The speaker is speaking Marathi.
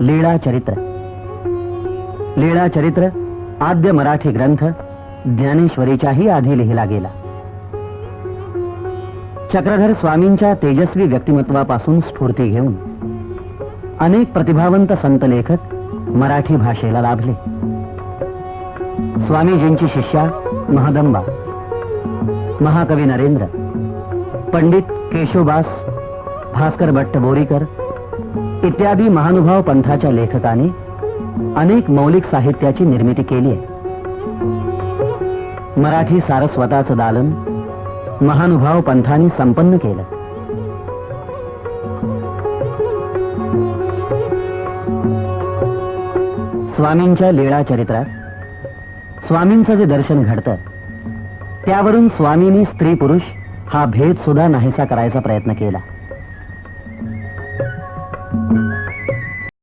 लीळा चरित्र. लीळा चरित्र आद्य मराठी ग्रंथ ज्ञानेश्वरीच्याही आधी लिहिला गेला. चक्रधर स्वामींच्या तेजस्वी व्यक्तिमत्वापासून स्फूर्ती घेऊन अनेक प्रतिभावंत संत लेखक मराठी भाषेला लाभले. स्वामीजींची शिष्या महदंबा महाकवी नरेंद्र पंडित केशवबास भास्कर भट्ट बोरीकर इत्यादी महानुभाव पंथाच्या लेखकाने अनेक मौलिक साहित्याची निर्मिती केली आहे. मराठी सारस्वताचं दालन महानुभाव पंथाने संपन्न केलं. स्वामींच्या लीळा चरित्रात स्वामींचं जे दर्शन घडतं त्यावरून स्वामींनी स्त्री पुरुष हा भेद सुद्धा नाहीसा करायचा प्रयत्न केला.